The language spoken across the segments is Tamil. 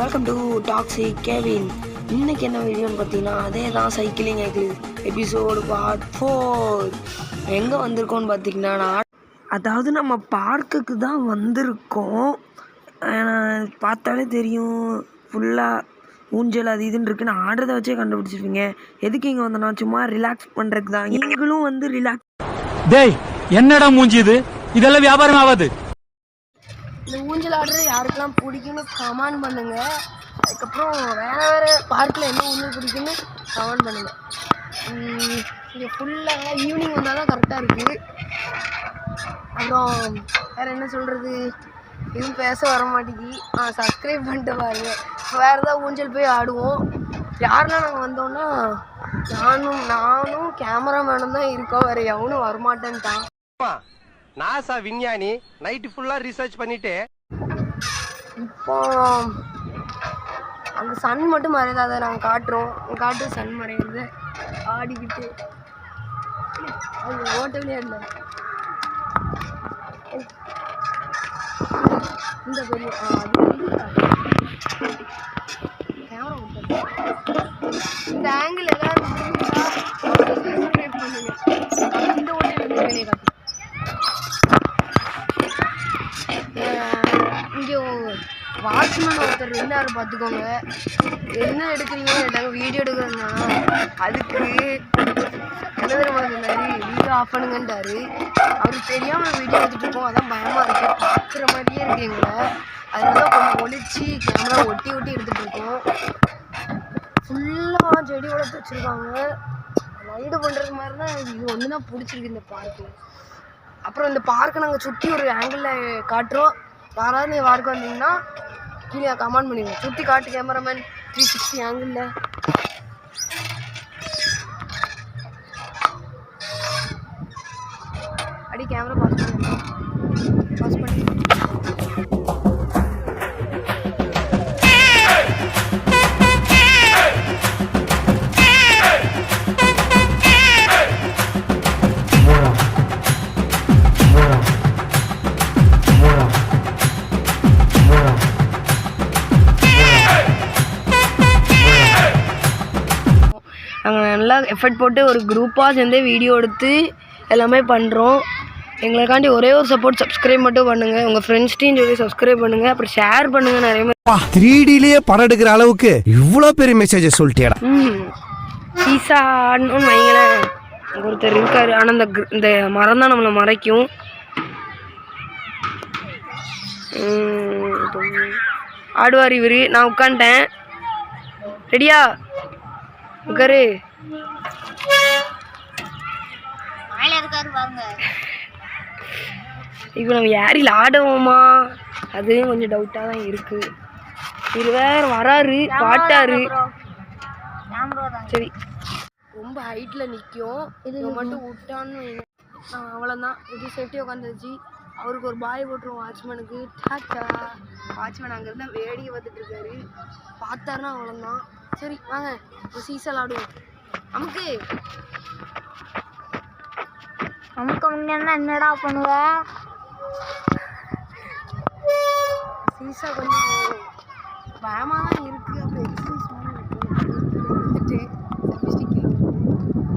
வெல்கம் டு டாக்ஸி கேவின் இன்னைக்கு என்ன வீடியோன்னு பார்த்தீங்கன்னா அதே தான் சைக்கிளிங் எபிசோடு பார்ட் ஃபோர் எங்கே வந்திருக்கோம்னு பார்த்தீங்கன்னா நான் அதாவது நம்ம பார்க்குக்கு தான் வந்திருக்கோம். பார்த்தாலே தெரியும் ஃபுல்லாக ஊஞ்சல் அது இதுன்னு இருக்கு. நான் ஆடுறதை வச்சே கண்டுபிடிச்சிருப்பீங்க எதுக்கு இங்கே வந்தேன்னா சும்மா ரிலாக்ஸ் பண்ணுறதுக்கு தான். நீங்களும் வந்து ரிலாக்ஸ் டேய் என்னடா மூஞ்சி இது? இதெல்லாம் வியாபாரம் ஆகாது. இந்த ஊஞ்சல் ஆடுறது யாருக்கெல்லாம் பிடிக்கும்னு கமெண்ட் பண்ணுங்க. அதுக்கப்புறம் வேறு வேறு பார்க்கில் என்ன ஊஞ்சல் பிடிக்கும்னு கமெண்ட் பண்ணுங்க. இங்கே ஃபுல்லாக ஈவினிங் வந்தால் தான் கரெக்டாக இருக்குது அப்புறம் வேறு என்ன சொல்கிறது எதுவும் பேச வர மாட்டேங்கி. ஆ சப்ஸ்கிரைப் பண்ணிட்டு பாருங்க. வேறு ஏதாவது ஊஞ்சல் போய் ஆடுவோம். யாரெல்லாம் நாங்கள் வந்தோம்னா நானும் நானும் கேமராமேனும் தான் இருக்கோம். வேறு எவனும் வரமாட்டேன்ட்டான். நாசா விஞ்ஞானி நைட்டு ஃபுல்லா ரிசர்ச் பண்ணிட்டு. இப்போ அந்த சன் மட்டும் மறையுது அதை நாங்கள் காட்டுறோம். காட்டு சன் மறையுது ஆடிக்கிட்டு. அது ஓட்ட இல்லை. இந்த பெரிய அது வாட்ச்மேன் ஒருத்தர் இருந்தார் பார்த்துக்கோங்க. என்ன எடுக்கிறீங்க? கேட்டாங்க வீடியோ எடுக்கிறதுனா அதுக்கு என்ன தெரியுமா சொன்னாரு வீடியோ ஆஃப் பண்ணுங்கன்றாரு. அவருக்கு தெரியாமல் வீடியோ எடுத்துகிட்டு இருக்கோம். அதான் பயமாக இருக்குது பார்க்குற மாதிரியே இருக்குது எங்களை. அதனால தான் கொஞ்சம் ஒழிச்சு கேமரா ஒட்டி ஒட்டி எடுத்துகிட்டு இருக்கோம். ஃபுல்லாக செடி வளர்த்து வச்சுருக்காங்க. ரைடு பண்ணுறது மாதிரி தான் இது ஒன்று தான் பிடிச்சிருக்கு இந்த பார்க்கு அப்புறம் இந்த பார்க்கை நாங்கள் சுற்றி ஒரு ஆங்கிளில் காட்டுறோம். யாராவது நீ பார்க்க வந்தீங்கன்னா கீழே கமெண்ட் பண்ணிடுங்க சுற்றி காட்டு கேமராமேன் த்ரீ சிக்ஸ்டி ஆங்கிளில் அடி கேமரா பார்த்து நல்லா எஃபர்ட் போட்டு ஒரு குரூப்பாக சேர்ந்து வீடியோ எடுத்து எல்லாமே பண்ணுறோம் எங்களுக்காண்டி ஒரே ஒரு சப்போர்ட் சப்ஸ்கிரைப் மட்டும் பண்ணுங்கள் உங்கள் ஃப்ரெண்ட்ஸ்டையும் சொல்லி சப்ஸ்கிரைப் பண்ணுங்கள் அப்புறம் ஷேர் பண்ணுங்கள் நிறைய பேர். த்ரீ டிலேயே படம் எடுக்கிற அளவுக்கு இவ்வளோ பெரிய மெசேஜ் சொல்லிட்டேடா ம். ஆடணும்னு வைங்களேன் ஒருத்தர் இருக்காரு. ஆனால் இந்த இந்த மரம் தான் நம்மளை மறைக்கும். ஆடுவார் இவர். நான் உட்காந்துட்டேன் ரெடியா? உட்காரு. இப்போ நம்ம யாரில் ஆடுவோமா? அதுவும் கொஞ்சம் டவுட்டாக தான் இருக்குது இவர் வேற வராரு பாட்டாரு. சரி. ரொம்ப ஹைட்டில் நிற்கும் இது மட்டும் விட்டான்னு அவ்வளோதான் இது சேஃப்டி உட்காந்துருச்சு அவருக்கு ஒரு பாய் போட்டுருவோம் வாட்ச்மேனுக்கு டாட்டா. வாட்ச்மேன் அங்கேருந்து வேடிக்கை பார்த்துட்டு இருக்காரு. பார்த்தாருன்னா அவ்வளோதான் சரி வாங்க. சீசல் ஆடுவோம். நமக்கு நமக்கு முன்னா என்னடா பண்ணுவ? சீசா கொஞ்சம் பயமாக தான் இருக்குது அப்புறம் எக்ஸசைஸ் மாதிரி இருக்கு. வந்துட்டு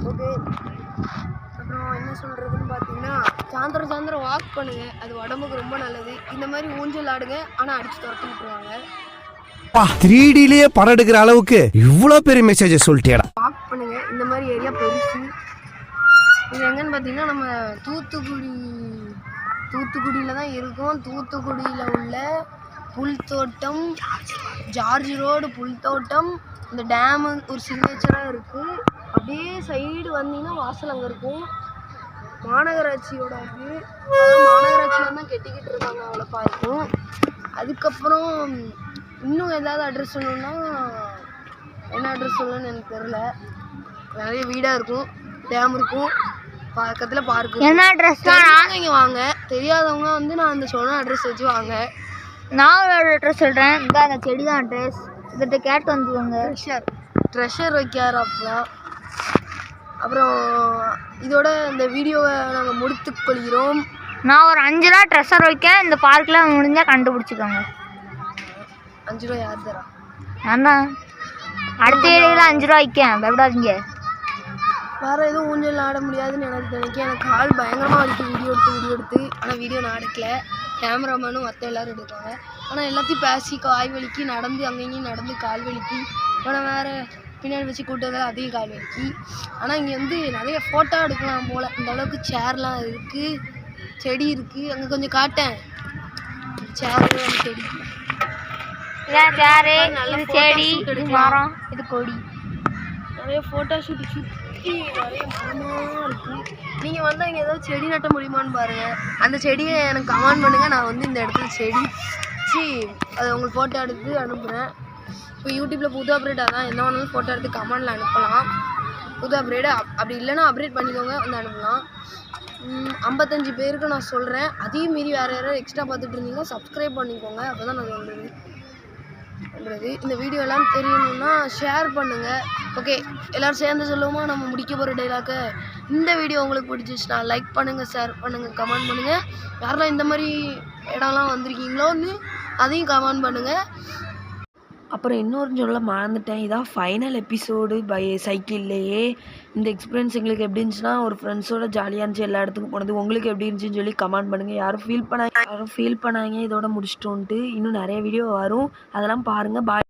ஓகே. அப்புறம் என்ன சொல்கிறதுன்னு பார்த்தீங்கன்னா சாயந்தரம் சாயந்தரம் வாக் பண்ணுங்க. அது உடம்புக்கு ரொம்ப நல்லது. இந்த மாதிரி ஊஞ்சல் ஆடுங்க. ஆனால் அடிச்சு துரத்தி விட்டுருவாங்க த்ரீ டிலேயே படம் எடுக்கிற அளவுக்கு இவ்வளோ பெரிய மெசேஜ் சொல்லிட்டேடா. பண்ணுங்கள் இந்த மாதிரி ஏரியா பெருசு. இது எங்கன்னு பார்த்தீங்கன்னா நம்ம தூத்துக்குடி தூத்துக்குடியில் தான் இருக்கோம். தூத்துக்குடியில் உள்ள புல் தோட்டம் ஜார்ஜ் ரோடு புல் தோட்டம் இந்த டேமு ஒரு சிக்னேச்சராக இருக்குது அப்படியே சைடு வந்தீங்கன்னா வாசல் அங்கே இருக்கும். மாநகராட்சியோட இது. மாநகராட்சியில் தான் கெட்டிக்கிட்டு இருக்காங்க அவ்வளோ பார்க்கும். அதுக்கப்புறம் இன்னும் ஏதாவது அட்ரஸ் சொல்லணும்னா என்ன அட்ரஸ் சொல்லணும்னு எனக்கு தெரில நிறைய வீடாக இருக்கும் டேம் இருக்கும் பக்கத்தில் பார்க்கு என்ன அட்ரஸ் தெரிஞ்சவங்க இங்கே வாங்க. தெரியாதவங்க வந்து நான் அந்த சொன்ன அட்ரஸ் வச்சு வாங்க. நான் ஒரு அட்ரஸ் சொல்கிறேன் இந்த அந்த செடி தான் அட்ரஸ் இதிட்ட கேட்டு வந்துக்கோங்க. ட்ரெஷர் ட்ரெஷர் வைக்கிறாப்புல அப்புறம் இதோட இந்த வீடியோவை நாங்கள் முடித்துக் கொள்கிறோம். நான் ஒரு அஞ்சு ரூபா ட்ரெஸ்ஸர் வைக்க இந்த பார்க்கில் முடிஞ்சால் கண்டுபிடிச்சிக்கோங்க. அஞ்சு ரூபா யார் தரா? நான் தான். அடுத்த ஏரியாவில் அஞ்சு ரூபா வைக்கேன். பயப்படாதீங்க. வேற எதுவும் ஊஞ்சல் ஆட முடியாதுன்னு எனக்கு நினைக்க எனக்கு கால் பயங்கரமாக வலிக்கு வீடியோ எடுத்து வீடியோ எடுத்து. ஆனால் வீடியோ நான் எடுக்கல கேமராமேனும் மற்ற எல்லாரும் எடுத்தாங்க ஆனால் எல்லாத்தையும் பேசி கால் வலிக்கு நடந்து அங்கே இங்கேயும் நடந்து கால் வலிக்கு. ஆனால் வேறு பின்னாடி வச்சு கூட்டதில் அதையும் கால் வலிக்கு. ஆனால் இங்கே வந்து நிறைய ஃபோட்டோ எடுக்கலாம் போல். இந்த அளவுக்கு சேர்லாம் இருக்குது செடி இருக்குது அங்கே கொஞ்சம் காட்டேன். சேர் செடி. இதான் சேரு நல்ல செடி. மரம். இது கொடி. நிறைய ஃபோட்டோ ஷூட் சுற்றி நிறைய மரமாக இருக்குது நீங்கள் வந்து இங்கே ஏதாவது செடி நட்ட முடியுமான்னு பாருங்கள் அந்த செடியை எனக்கு கமெண்ட் பண்ணுங்கள் நான் வந்து இந்த இடத்துல செடி சி அதை உங்களுக்கு ஃபோட்டோ எடுத்து அனுப்புகிறேன் இப்போ யூடியூப்பில் புது அப்டேட் அதான் என்ன வேணாலும் ஃபோட்டோ எடுத்து கமெண்டில் அனுப்பலாம். புது அப்டேட் அப்படி இல்லைன்னா அப்டேட் பண்ணிக்கோங்க வந்து அனுப்பலாம். ஐம்பத்தஞ்சு பேருக்கு நான் சொல்கிறேன் அதையும் மீறி வேறு யாராவது எக்ஸ்ட்ரா பார்த்துட்டு இருந்தீங்கன்னா சப்ஸ்கிரைப் பண்ணிக்கோங்க. அப்போ தான் நான் சொல்கிறது பண்ணுறது இந்த வீடியோ எல்லாம் தெரியணும்னா ஷேர் பண்ணுங்கள் ஓகே எல்லோரும் சேர்ந்து சொல்லுவோமா? நம்ம முடிக்க போகிற டைலாக்கு இந்த வீடியோ உங்களுக்கு பிடிச்சிச்சுன்னா லைக் பண்ணுங்கள் ஷேர் பண்ணுங்கள் கமெண்ட் பண்ணுங்கள் யாரெல்லாம் இந்த மாதிரி இடம்லாம் வந்திருக்கீங்களோன்னு அதையும் கமெண்ட் பண்ணுங்கள் அப்புறம் இன்னொரு சொல்ல மறந்துட்டேன். இதான் ஃபைனல் எபிசோடு பை சைக்கிள்லேயே இந்த எக்ஸ்பீரியன்ஸ் எங்களுக்கு எப்படி இருந்துச்சுன்னா ஒரு ஃப்ரெண்ட்ஸோட ஜாலியாக இருந்துச்சு எல்லா இடத்துக்கும் போனது. உங்களுக்கு எப்படி இருந்துச்சுன்னு சொல்லி கமெண்ட் பண்ணுங்கள் யாரும் ஃபீல் பண்ணாங்க யாரும் ஃபீல் பண்ணாங்க இதோட முடிச்சிட்டோன்ட்டு இன்னும் நிறைய வீடியோ வரும். அதெல்லாம் பாருங்கள் பாய்